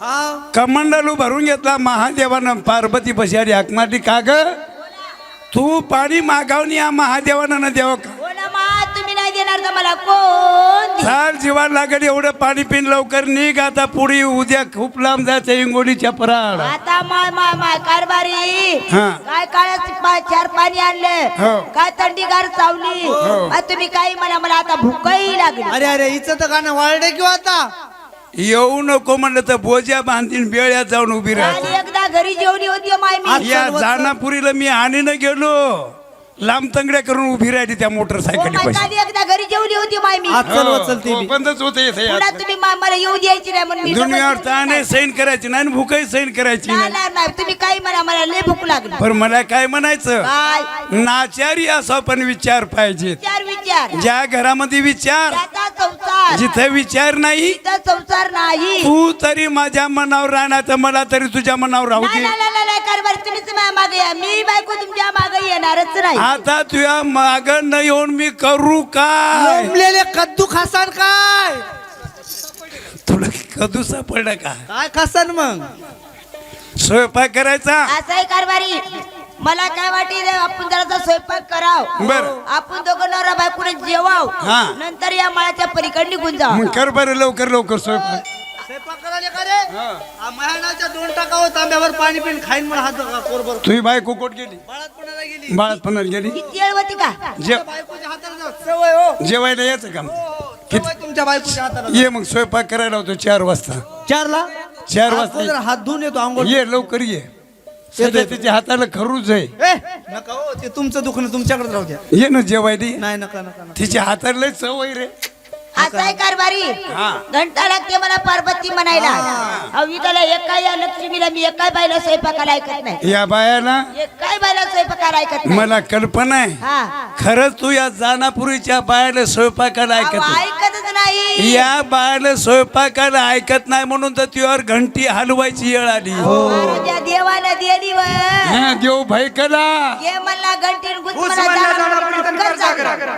हा. कमंडलू भरून घेतला महादेवानं पार्वती पशारी हाक मारली का ग? तू पाणी मागावनी या महादेवानं न देव का? हो ना मा तुम्ही नाही देणार तर मला? कोण देईल? चाल जीवाला लागेल एवढं पाणी पिन लवकर निघ. आता पुढे उद्या खूप लांब जायचं इंगोलीच्या पराड. आता माय माय माय कारभारी. हा. काय काळाची पा- चार पाणी हो. आणलं काय थंडीगार चावली. आ, तुम्ही काही मला मला आता भूकही लागली. अरे अरे हिचं तर गाणं वाळडे किंवा आता? येऊ नको म्हणलं तर बोजा बांधीन बेळ्यात जाऊन उभी राहा. आणि एकदा घरी जेवणी होती हो माय मी. या जानापुरीला मी आणीनं गेलो. लांब तंगड्या करून उभी राहिली त्या हो मोटरसायकली माय पैसे काली एकदा घरी जेवली होती माय मी. आज चल वचल ती बी. बंदच होते इथे पुन्हा तुम्ही मा- मला येऊ द्यायची नाही म्हणून मी दुनियावर जबरदस्ती ताने. सैन करायची नाही आणि भूकही सैन करायची नाही, नाही. नाही, नाही. तुम्ही काही म्हणा मला लय भूक लागली. पण मला काय म्हणायचं? काय? नाचारी असा पण विचार पाहिजे विचार विचार. ज्या घरामध्ये विचार त्याचा संसार. जिथे विचार नाही तिथं संसार नाही. तू तरी माझ्या मनावर राहणार तर मला तरी तुझ्या मनावर राहू नाही दे. नाही, नाही, नाही, कारभार तुम्हीच माझ्या मागे या. मी बायको तुमच्या मागे येणारच नाही. आता तुझ्या माग न येऊन मी करू काय? लोंबलेले कद्दू खासान काय? तुला कधू सापडलं का? काय खासान मग? स्वयंपाक करायचा? असं आहे कारभारी. मला काय वाटेल आपण जरा स्वयंपाक कराव. बरं. आपण दोघं नवरा बायकोने जेवाव. हा. नंतर या माळ्याच्या पलीकडे निघून जाऊ मग कर बरं लवकर लवकर स्वयंपाक. स्वयंपाक करायला का रे? हा, महानाच्या दोन टाकावं तांब्यावर पाणी पिऊन खाईन मला हात कोरभर तुझी बायको कोट गेली? बाळात पुण्याला गेली. बाळात पण गेली? किती वेळ होती का? जे बायकोच्या हाताला जाऊ. सवय हो. जेवायला यायचं का सवय तुमच्या बायकोच्या हाताला ये मग स्वयंपाक करायला होतो चार वाजता. चारला? चार वाजता जरा हात धुवून येतो आंघोळ ये लवकर ये. सध्या तिच्या हाताला खरूच आहे. ए! नका हो ते तुमचं दुखणं तुमच्याकडे राहू द्या. ये ना जेवायला नाही नका नका नका. तिच्या हाताला लय सवय रे. असं आहे कारभारी. हा. घंटा लागते मला पार्वती म्हणायला. त्याला एका या लक्ष्मीला मी एकाय बायला स्वयंपाकाला ऐकत नाही. या बायाला? एकाय बायला स्वयंपाकाला ऐकत नाही. मला कल्पना आहे. हा. खरंच तू या जानापुरीच्या बायाला स्वयंपाकाला ऐकत नाही. ऐकतच नाही. या बायाला स्वयंपाकाला ऐकत नाही म्हणून तर तुझ्यावर घंटी हलवायची वेळ आली. देवानं दिली हा, देव मला जागरण.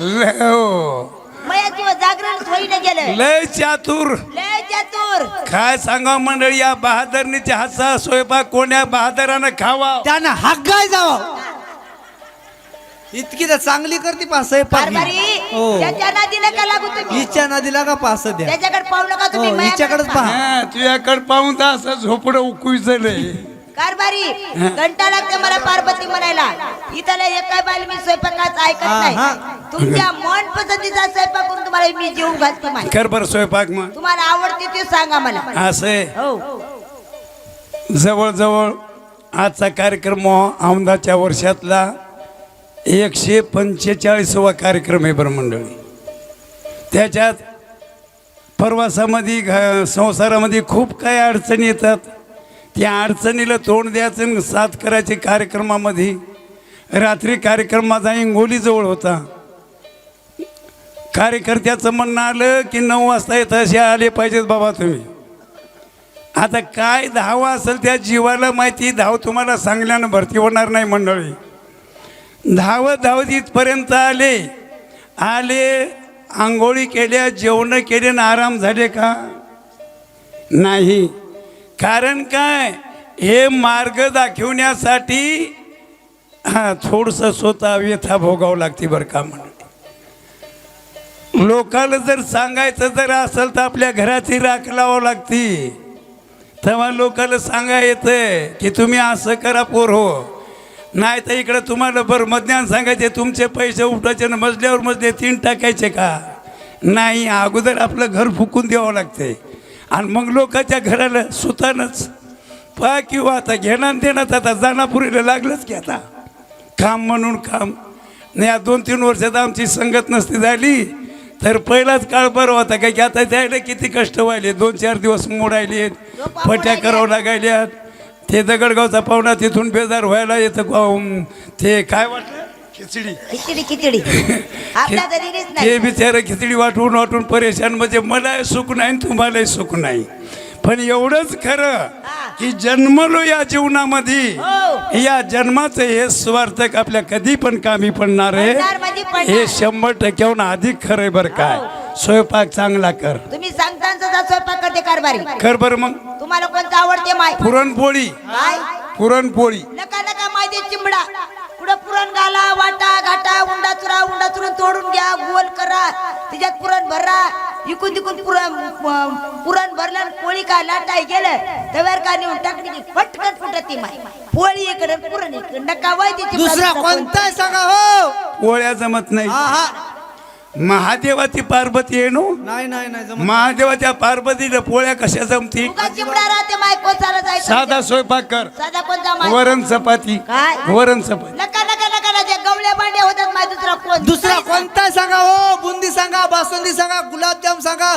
लय हो. मयाची व जागरण होईन गेलं लय चातुर. लय चतुर. काय सांगा मंडळी या बहादरनीच्या हातचा स्वयंपाक कोण्या बहादरानं खावा? त्यानं हागाय जावं? इतकी तर चांगली करते पा स्वयंपाक ही. कारभारी हो. त्याच्या नादी नका लागू तुम्ही. हिच्या नदीला का पास द्या त्याच्याकडे पाहू नका हो हिच्याकडेच पहा. हा, तुझ्याकडे पाहून तर असं झोपडं उकूचं लय. कारभारी. घंटा लागते मला पार्वती म्हणायला. इथं एका बायला मी स्वयंपाकाच ऐकत हा, नाही. हा. तुमच्या मन पसंतीचा स्वयंपाक करून तुम्हाला मी जेवू घालते बरं स्वयंपाक मग. तुम्हाला आवडते ते सांगा मला. असं हो. जवळजवळ आजचा कार्यक्रम आमदाच्या वर्षातला एकशे पंचेचाळीसवा कार्यक्रम आहे बरं मंडळी. त्याच्यात प्रवासामध्ये घ संसारामध्ये खूप काही अडचणी येतात. त्या अडचणीला तोंड द्यायचं आणि साथ करायचे कार्यक्रमामध्ये. रात्री कार्यक्रम माझा इंगोलीजवळ होता. कार्यकर्त्याचं म्हणणं आलं की नऊ वाजता येत असे आले पाहिजेत बाबा तुम्ही. आता काय धाव असेल त्या जीवाला माहिती धाव तुम्हाला सांगल्यानं भरती होणार नाही मंडळी. धावत धावत इथपर्यंत आले. आले आंघोळी केल्या जेवणं केले ना आराम झाले का? नाही. कारण काय? हे मार्ग दाखवण्यासाठी हा थोडंसं स्वतः व्यथा भोगावं लागते बरं का म्हणून. लोकाला जर सांगायचं जर असेल तर आपल्या घराची राख लावावं लागती. तेव्हा लोकाला सांगा येतं की तुम्ही असं करा पोर हो. नाही तर इकडं तुम्हाला बरं मध्यान सांगायचे तुमचे पैसे उठायचे ना मजल्यावर मजले तीन टाकायचे का? नाही अगोदर आपलं घर फुकून द्यावं लागते आणि मग लोकांच्या घराला सुतानच. पहा किंवा आता घेणार देण्यात आता जानापुरीला लागलंच की आता. काम म्हणून काम. नाही या दोन तीन वर्षात आमची संगत नसती झाली तर पहिलाच काळ बरं होता काय की आता त्याला किती कष्ट व्हायले. दोन चार दिवस मोडायले पट्या करावं लागायल्यात. ते दगडगावचा पाहुणा तिथून बेजार व्हायला येतं ते काय वाटलं? खिचडी. खिचडी आपल्या नाही. बिचारा खिचडी वाटून वाटून परेशान म्हणजे मलाही सुख नाही तुम्हालाही सुख नाही. पण एवढंच खरं की जन्मलो या जीवनामध्ये. हो. या जन्माचं हे स्वार्थक आपल्या कधी पण कामी पडणार म्हणजे आहे. पडणार. हे शंभर टक्क्याहून अधिक खरं आहे बरं काय. स्वयंपाक चांगला कर. तुम्ही सांगता स्वयंपाक करते कारभारी. कर बर मग. तुम्हाला कोणतं आवडते माय? पुरणपोळी. काय पुरणपोळी. नका नका माहिती चिंबडा पुढं पुरण घाला वाटा घाटा उंडा चुरा उंडा चुरून तोडून घ्या गोल करा त्याच्यात पुरण भरा. इकून तिकून पुरण पुरण भरलं पोळी काय लाटाय गेलं तव्यावर का नेऊन टाकली की फटकन फुटत ती माय पोळी इकडे पुरण इकडे. नका वाय दुसरा कोणताही सांगा हो? पोळ्या जमत नाही. महादेवाची पार्वती आहे नो? नाही नाही नाही जमत. महादेवाच्या पार्वतीला पोळ्या कशा जमती? चिमडा राहते माय कोचाला जायचं साधा स्वयंपाक कर. साधा कोणता माय? वरण चपाती. काय? वरण चपाती. नका भांड्या होतात माय दुसरा कोण दुसरा कोणता सांगा? हो बुंदी सांगा बासुंदी सांगा गुलाबजाम सांगा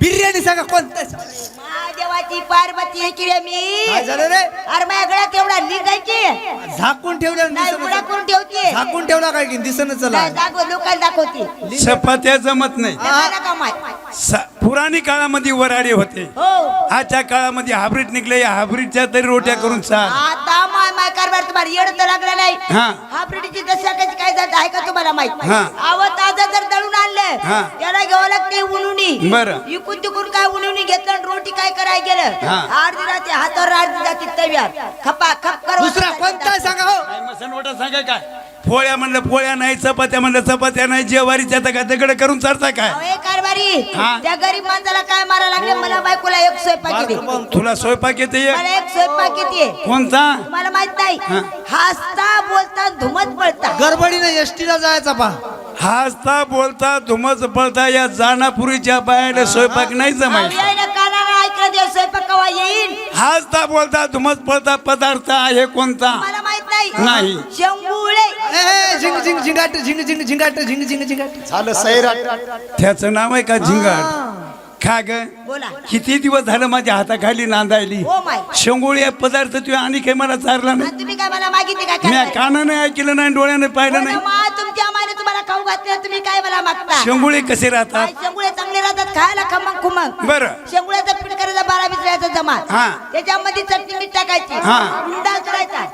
बिर्याणी सांगा कोणता महादेवाची पार्वती आहे की रे मी. काय झालं रे? अरे माझ्या गळ्यात एवढा निघायची झाकून ठेवलं नाही. उडा करून ठेवते. झाकून ठेवला काय की? दिसन चला दाखव लोकांना दाखवते. चपात्या जमत नाही. माय सा- पुराणी काळामध्ये वराडे होते. हो. आजच्या काळामध्ये हायब्रिड निघले या हायब्रिडच्या तरी रोट्या करून चाल. आता माय माय कारभार तुम्हाला येड तर लागला नाही. हा. हा दशा कशी काय जात आहे का तुम्हाला माहीत? हा. आव ताजा जर दळून हा. आणलं त्याला घ्यावं लागते उनुनी. बरं. इकून तिकून काय उनुनी घेतलं आणि रोटी काय करायला गेलं? हा. अर्धी राहते हातावर अर्धी जाते तव्यात. खपा खप कर. दुसरा कोणता सांगा हो? मसनवटा सांगा काय? पोळ्या म्हणलं पोळ्या नाही चपात्या म्हणलं चपात्या नाही जेवारीच्या तर दगड करून चालता काय? अहो, ए कारभारी हा. त्या गरीब माणसाला काय मारा लागले? मला बायकोला एक स्वयंपाक येते. तुला स्वयंपाक येते एक? मला एक स्वयंपाक येते. कोणता? तुम्हाला माहीत नाही. हा. हसता बोलता धुमत पळता. गडबडीने एसटीला जायचा पा हसता बोलता धुमच पळता या जानापुरीच्या बायाला स्वयंपाक नाही जमायचा. यायला कानाला ऐकलं ते स्वयंपाक कवा येईल? हसता बोलता धुमच पळता पदार्थ आहे कोणता? मला माहीत नाही? नाही. शेंगुळे. ए झिंग झिंग झिंगाट झिंग झिंग झिंगाट झिंग झिंग झिंगाट. झालं सैराट. त्याचं नाव आहे का झिंगाट? खा ग. बोला. किती दिवस झालं माझ्या हाताखाली नांदायली? माय शेंगोळी या पदार्थ तू आणि काही मला चारला नाही. तुम्ही काय मला मागितले काय मी काय कानाने ऐकलं नाही डोळ्याने पाहिलं नाही. मा तुमच्या माने तुम्हाला खाऊ घातले तुम्ही काय मला मागता? शेंगोळे कसे राहतात? काय शेंगुळे चांगले राहतात खायला खमंग खुमंग. बरं. शेंगुळ्याचा पीठ करायचा बारा बिसऱ्याचा जमा हा. त्याच्यामध्ये चटणी मीठ टाकायची. हा. उंडा करायचा.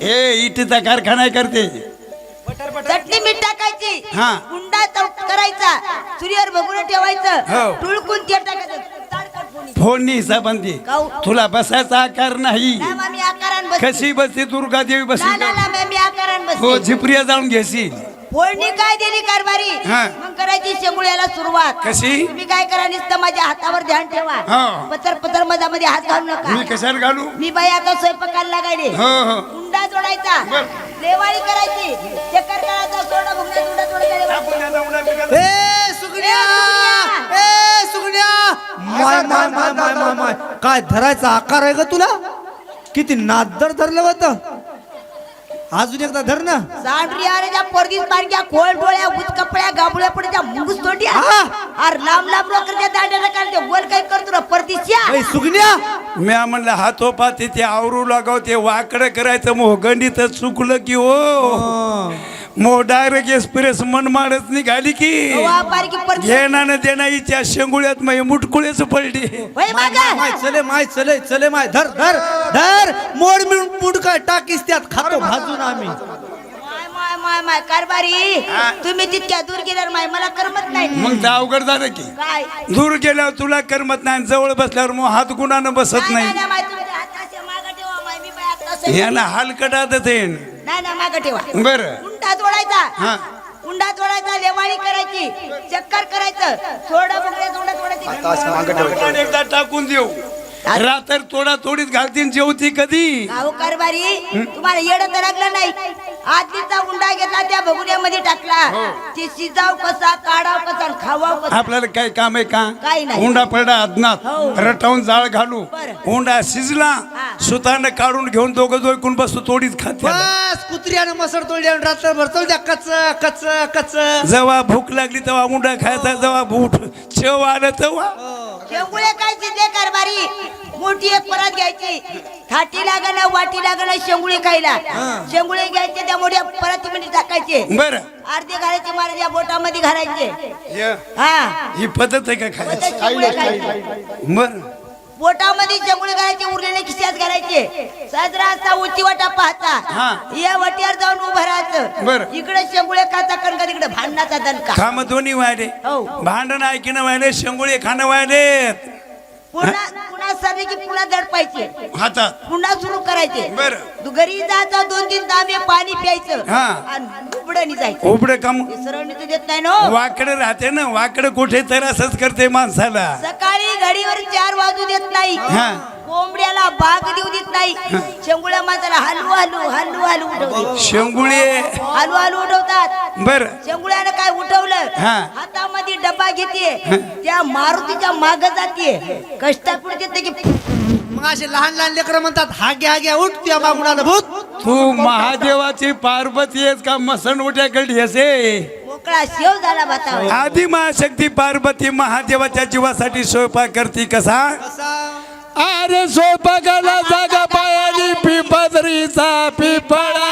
ए इटीचा कारखाना करते. चटणी मीठ टाकायची. हा. उंडा तळ- करायचा. चुलीवर बघून ठेवायचं. हो. टुळकून ते टाकायचं. ताडकट फोडणी. फोडणी काऊ. तुला बसायचा आकार नाही. आकारान बसते. कशी बसते दुर्गा देवी ना, बसली ना, ना, मी- मी आकारान हो झिपरिया जाऊन घेशील फोडणी काय दिली कारभारी? हा. मग करायची शेंगुळ्याला सुरुवात. कशी? तुम्ही काय करा नुसतं माझ्या हातावर ध्यान ठेवा. हो. पतर पतर मधामध्ये हात घालू मी नका कशाला घालू? मी बाई आता स्वयंपाकाला लागायले. हो हो. जोडायचा. लेवाळी करायची. चक्कर करायचा सोडा भुंगा उंडा जोडायचा ए सुगड्या ए सुगड्या माय माय माय माय माय माय. काय धरायचा आकार आहे ग तुला? किती नादर धरलं होतं. अजून एकदा धर ना. सांडरी अरे त्या परदीस पारख्या खोल डोळ्या उच कपड्या गाबुळ्या पडच्या मुंगूस तोंड्या हा. अरे लांब लांब लोकांच्या दांड्याला काढते गोल काय करतो ना परदीच्या ए सुगड्या मी म्हणलं हातोपा ते आवरू लागाव ते वाकडं करायचं मोहगंडी तर चुकलं की हो. मो डायरेक्ट एक्सप्रेस मनमाडच निघाली की. वापारी की घेणार देणा हिच्या शेंगुळ्यात मग मुटकुळेच पडली. माय मागं. माय चले माय चले चले माय धर धर धर. मोड मिळून मुडका टाकीस त्यात? खातो भाजून आम्ही. माय माय माय माय कारभारी. तुम्ही तितक्या दूर गेल्यावर माय मला करमत नाही. मग ते अवघड झालं की. काय? दूर गेल्यावर तुला करमत नाही आणि जवळ बसल्यावर मग हात गुणानं बसत नाही, नाही. माय, तुमचे हात असे मागं ठेवा, माय, मी बाई आता असे- याला हलकटातच येईन नाही नाही मागं ठेवा. बरं. उंडा जोडायचा. हा. उंडा जोडायचा लेवाळी करायची चक्कर करायचं. थोडं बघले थोडं थोडं एकदा टाकून देऊ. रात्र तोडा तोडीत घालतीन जेवती कधी? गाव कारभारी तुम्हाला येड तर लागलं नाही. आधीचा उंडा घेतला त्या भगुड्यामध्ये टाकला. ते शिजाव कसा काढाव कसा खावाव कसा. आपल्याला काय काम आहे का? काही नाही. उंडा पडा अदनात हो. रटावून जाळ घालू. बरं. उंडा शिजला. हा. सुतानं काढून घेऊन दोघं दोयकून बसतो तोडीत खात बस कुत्र्यानं मसर तोडली आणि रात्रभर. चल द्या कच कच कच. जेव्हा भूक लागली तेव्हा उंडा खायचा जेव्हा भूक शेव आलं तेव्हा. शेंगुळे काय शिजले कारभारी? मोठी एक परत घ्यायची. थाटी लागणं वाटी लागणं शेंगुळे खायला. शेंगुळे घ्यायचे त्या मोठ्या परत मध्ये टाकायचे. बर. अर्धे घालायचे माझ्या बोटामध्ये घालायचे. हा. ही पद्धत आहे का खायची? शेंगुळे खायचे. बर. पोटामध्ये जंगुळे घालायचे उरलेले खिशात घालायचे. साजरा असा उंची वाटा हा. पाहता या वटीवर जाऊन उभं बरं. राहायचं इकडे शेंगुळे खाता कणका तिकडे भांडणाचा दणका. काम दोन्ही व्हायले हो. भांडण ऐकणं व्हायले शेंगुळे खाणं व्हायलेत पुन्हा पुन्हा सरले की पुन्हा दडपायचे हातात पुन्हा सुरू करायचे. बरं. घरी जायचं दोन तीन तांबे पाणी प्यायचं. हा. आणि जायचं उबडे काम हे सरळणी तू देत नाही ना. वाकडं राहते ना. वाकडं कुठे तर असंच करते माणसाला. सकाळी घडीवर चार वाजू देत नाही. हा. कोंबड्याला बाग देऊ देत नाही. शेंगुळ्या माणसाला हलू हलू हलू हलू उठवते शेंगुळे. हलू हलू उठवतात बर. शेंगुळ्यानं काय उठवलं? हा. हातामध्ये डबा घेते. त्या मारुतीच्या माग जाते. कष्टा पुढे देते की मग असे लहान लहान लेकर म्हणतात हाग्या हाग्या उठ तुझ्या मागून आलं भूत. तू महादेवाची पार्वती आहेस का? मसन उठ्याकडे असे. मोकळा शेव झाला भातावर आधी महाशक्ती पार्वती महादेवाच्या जीवासाठी स्वयंपाक करते कसा? अरे स्वयंपाकाला जागा पायाली पिपदरीचा पिपळा.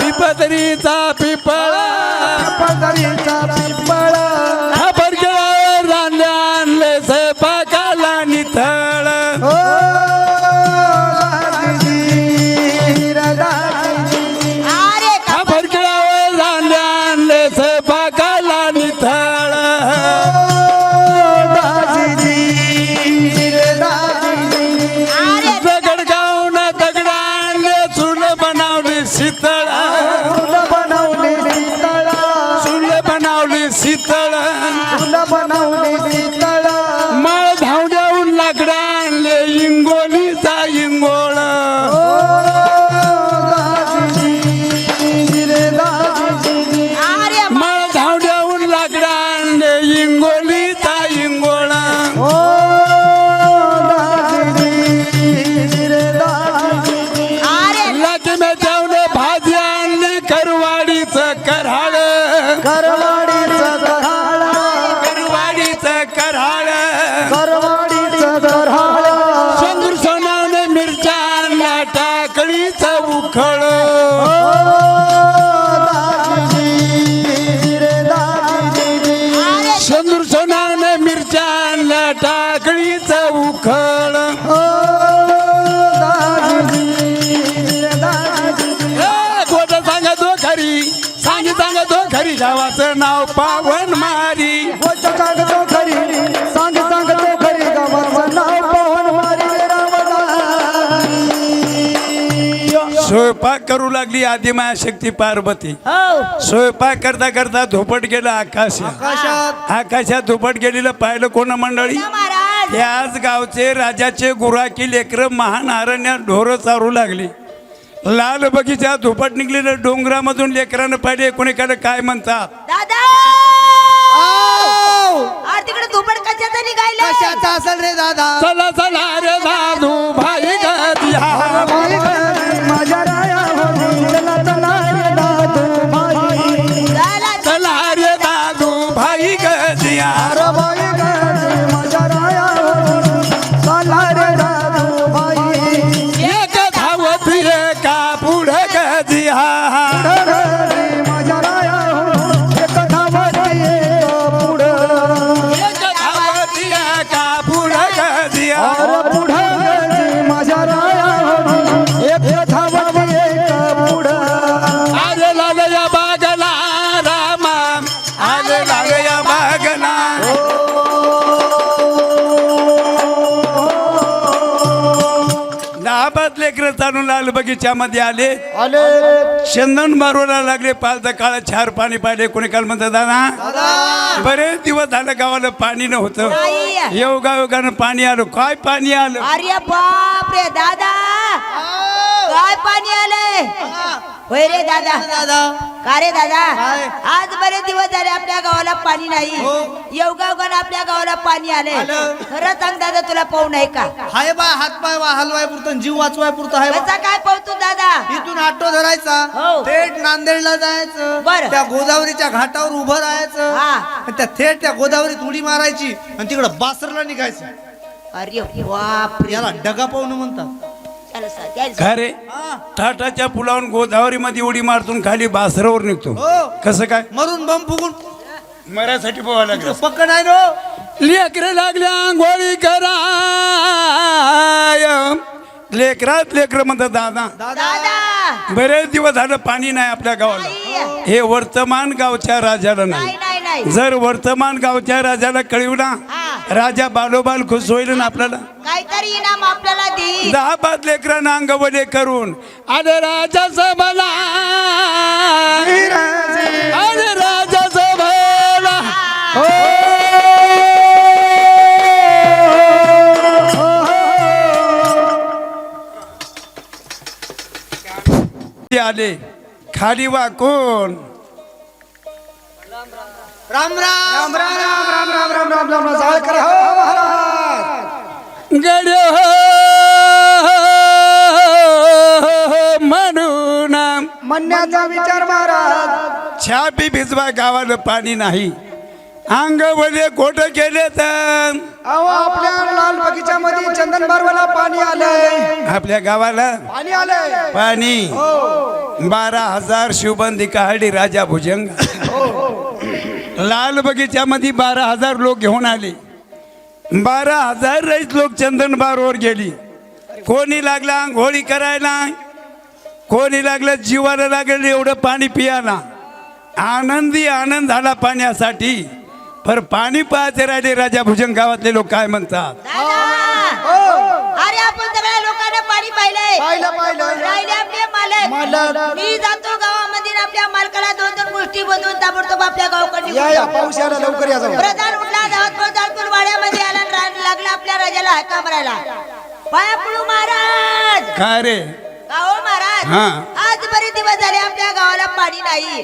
पिपदरीचा पिपळा. खबर सांगतो खरी गावाचं नाव पावन मारी स्वयंपाक करू लागली आदिमाया शक्ती पार्वती. हो. स्वयंपाक करता करता धोपट गेला आकाश. आकाशात. आकाशात धोपट गेलेलं पाहिलं कोण मंडळी? या महाराज. याच गावचे राजाचे गुराकी लेकर महान अरण्यात ढोरं चारू लागली. लाल बगीचा धुपट निघलेलं डोंगरामधून लेकरानं पाहिले कोणीकडे काय म्हणतात? दादा! आव! अरे तिकडे धुपड कशाचं निघायला? कशाचा असेल रे दादा? चला चला रे दादू भाई चला रे दादू भाई. गदिया एक चालून लाल बगीच्यामध्ये आले. चंदन मारोला लागले पालता काळा चार पाणी पाहिले. कोणी काल म्हणतात दादा बरेच दिवस झालं गावाला पाणी नव्हतं. योगा योगानं पाणी आलं. काय पाणी आलं? अरे बाप रे दादा काय पाणी आलंय? होय रे दादा दादा का रे दादा? आज बरेच दिवस झाले आपल्या गावाला पाणी नाही हो. योगायोगानं आपल्या गावाला पाणी आले. खरं सांग दादा तुला पाहू नाही का हाय बा हात पाय वा हलवाय पुरतं जीव वाचवाय पुरतं हाय. कसा काय पाहतो दादा इथून ऑटो धरायचा हो. थेट नांदेडला जायचं बरं. त्या गोदावरीच्या घाटावर उभं राहायचं हा. आणि त्या थेट त्या गोदावरीत उडी मारायची आणि तिकडं बासरला निघायचं अरे बाप रे याला डगा पाहुणं म्हणतात त्या- खरे टाटाच्या पुलावून गोदावरी मध्ये उडी मारतून खाली बासरावर निघतो. हो. कसं काय? मरून बम फुगून. मरासाठी पोहावं लागलं. पक्क नाही नो लेकर लागल्या आंघोळी कराय लेकरात लेकर म्हणतात दादा दादा. बरेच दिवस झालं पाणी नाही आपल्या गावाला. नाही हे वर्तमान गावच्या राजाला नाही. नाही नाही नाही. जर वर्तमान गावच्या राजाला कळवू ना हा. राजा बालोबाल खुश होईल ना आपल्याला? काहीतरी इनाम आपल्याला देईल दहा पाच लेकरांना अंगवले करून अरे राजा सबला आले खाली वाकून राम राम. राम राम राम राम राम राम राम राम. जाळकर हो महाराज. गड्यो म्हणून. म्हणण्याचा विचार महाराज. छापी भिजवा गावाला पाणी नाही. अंगवले कोट केले तर? अहो आपल्या लाल बगीच्यामध्ये चंदन बारवाला पाणी आलंय. आपल्या गावाला? पाणी आलंय. पाणी? बारा हजार शिवबंदी काढली राजा भुजंग. लाल बगीच्यामध्ये बारा हजार लोक घेऊन आले. बारा हजार रईत लोक चंदन बारवर गेली. कोणी लागला आंघोळी करायला? कोणी लागलं जीवाला लागलं एवढं पाणी पियाला? आनंदी आनंद झाला पाण्यासाठी. पर पाणी पाहायचे राहिले राजा भुजंग गावातले लोक काय म्हणतात? दादा! अरे आपण सगळ्या लोकांना पाणी पाहिलंय. पाहिलं पाहिलं. राहिले आपले मालक. मालक. मी जातो गावामध्ये आणि आपल्या मालकाला दोन दोन गोष्टी बनवून ताबडतोब आपल्या गावकडे या या पाऊस यायला लवकर या जाऊ. प्रधान उठला धावत प्रधानपूर वाड्यामध्ये आला आणि रा- लागला आपल्या राजाला हाका मारायला पाया पडू महाराज! काय रे? गाव महाराज! हा. आज बरेच दिवस झाले आपल्या गावाला पाणी नाही.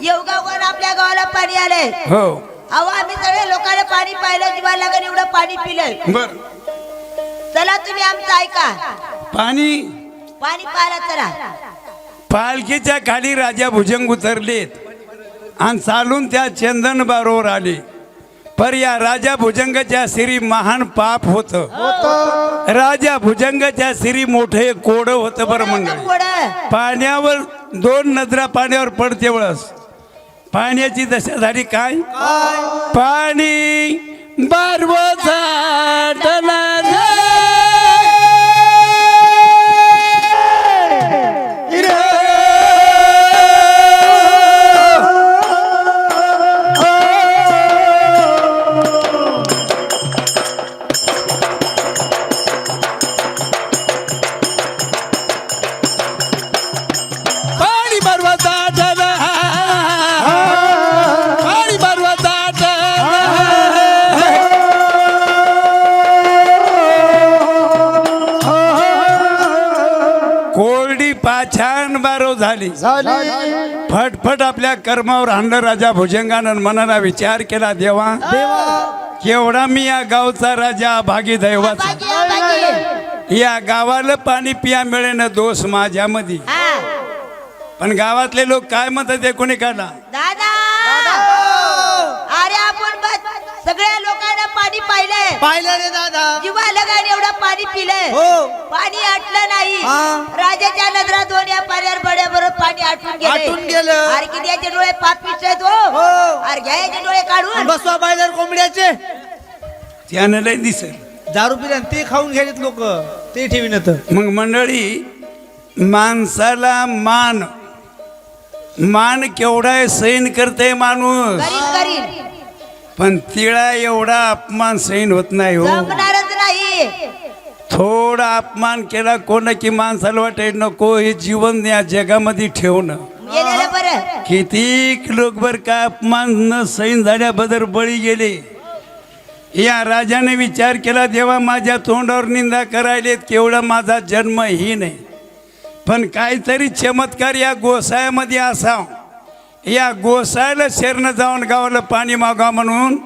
येवगावकर आपल्या गावाला पाणी आले हो. अहो आम्ही सगळे लोकांना पाणी पाहिलं जीवाला लागेल एवढं पाणी पिलंय. बर. चला तुम्ही आमचं ऐका. पाणी? पाणी पाहायला चला. पालखीच्या खाली राजा भुजंग उतरलेत आणि चालून त्या चंदन बारोवर आले. पर या राजा भुजंगाच्या सिरी महान पाप होत. राजा भुजंगाच्या सिरी मोठे कोड होत बरं मंडळी पुढं पाण्यावर दोन नजरा पाण्यावर पडते वेळस पाण्याची दशा झाली काय? पाणी बारव झाटला बारो झाली. फटफट आपल्या कर्मावर आणलं राजा भुजंगानं मनाला विचार केला देवा केवढा मी या गावचा राजा भागी दैवाचा. या गावाला पाणी पिया मिळेन दोष माझ्यामध्ये. पण गावातले लोक काय म्हणतात ते कोणी काढला दादा अरे आपण बस सगळ्या लोकांना पाणी पाहिलंय पाहिलं रे दादा. जीवा लगाने एवढं पाणी पिलंय. हो. पाणी आटलं नाही. हा. राजाच्या नजरा दोन या पाण्यावर बरोबर पाणी आटून गेले आटून गेलं. अरे किती याचे डोळे पाप पिसत हो हो. अरे घ्या याचे डोळे काढून. बसवा बायलर कोंबड्याचे. त्यानं लय दिसेल. दारू पिल्या ते खाऊन घ्यायचे लोक. ते ठेवीन मग मंडळी माणसाला मान. मान केवढा आहे सैन करते माणूस. करीन करीन. पण तिळा एवढा अपमान सैन होत नाही हो. जमणारच नाही. थोडा अपमान केला कोण की माणसाला वाटेल नको हे जीवन या जगामध्ये ठेवणं. गेलेलं बरं. किती लोक बर का अपमान न सैन झाल्याबद्दल बळी गेले. या राजाने विचार केला देवा माझ्या तोंडावर निंदा करायलेत केवढा माझा जन्म ही नाही. पण काहीतरी चमत्कार या गोसायामध्ये असाव. या गोसायला शरण जाऊन गावाला पाणी मागा म्हणून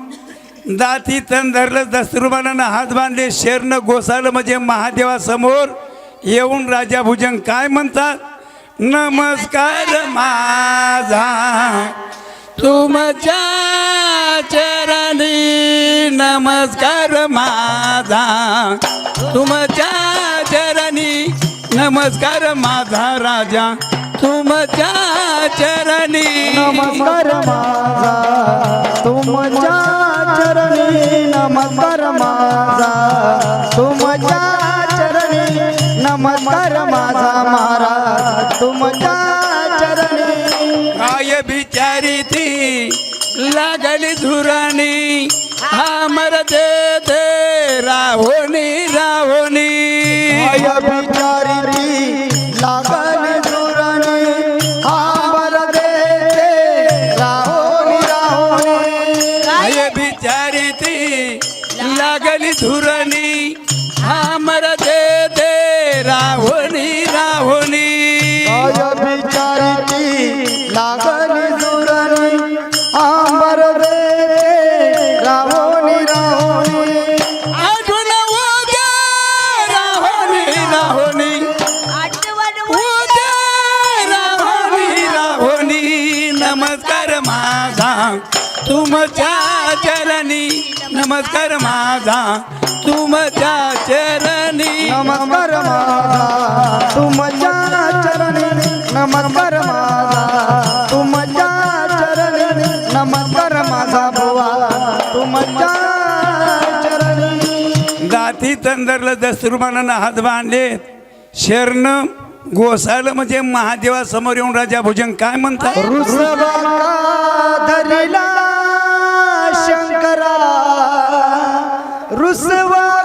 दाती तन धरलं दस्तुरबानानं हात बांधले शरण गोसायला म्हणजे महादेवासमोर येऊन राजा भुजंग काय म्हणतात? नमस्कार माझा तुमच्या चरणी नमस्कार माझा तुमच्या चरणी नमस्कार माझा राजा. तुमच्या चरणी. नमस्कार माझा. तुमच्या चरणी नमस्कार माझा. तुमच्या चरणी नमस्कार माझा महाराज. तुमच्या चरणी. काय बिचारी ती लागली धुराणी. आमर दे दे राहोनी राहोनी. बिचारी लागल दुराणी लागली धुराणी आमर दे नमस्कार माझा तुमच्या चरणी. नमस्कार माझा तुमच्या चरणी. नमस्कार माझा तुमच्या चरणी. नमस्कार माझा बुवा तुमच्या चरणी. दाती तंदरला हात बांधले शरण गोसाल म्हणजे महादेवासमोर येऊन राजा भुजंग काय म्हणतात? 世話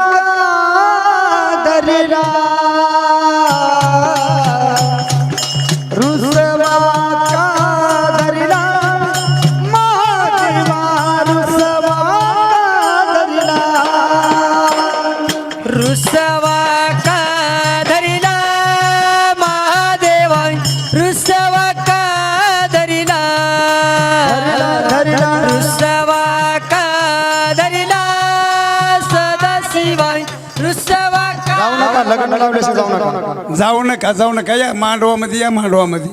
लावल्याशी जाऊ नका. जाऊ नका जाऊ नका. या मांडवामध्ये या मांडवामध्ये.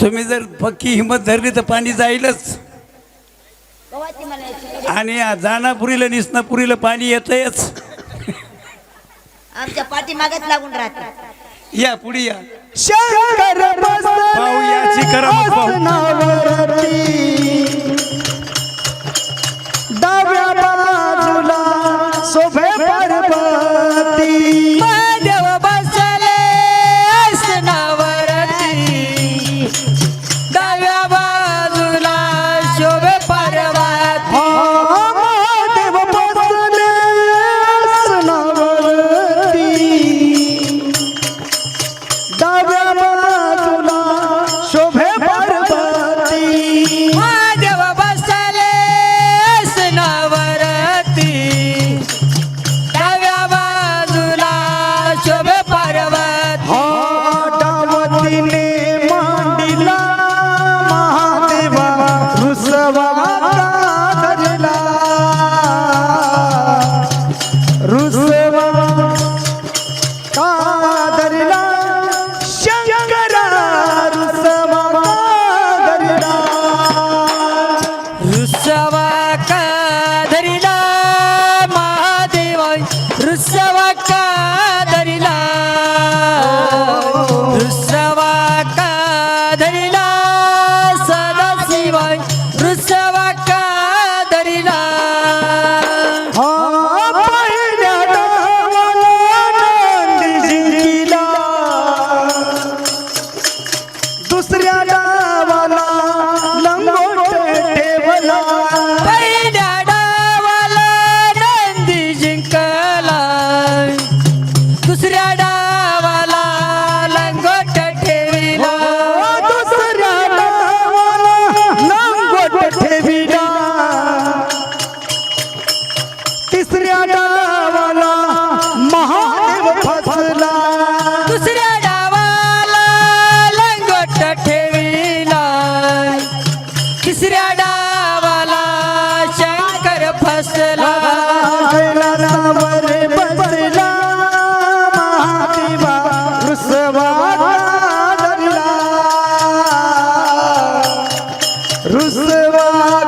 तुम्ही जर पक्की हिंमत धरली तर पाणी जाईलच. आणि या जानापुरीला निसनापुरीला पाणी येतंयच. आमच्या पाठीमागच लागून राहते. या पुढे या. शंकर पाहू याची करा मग पाहू. Oh,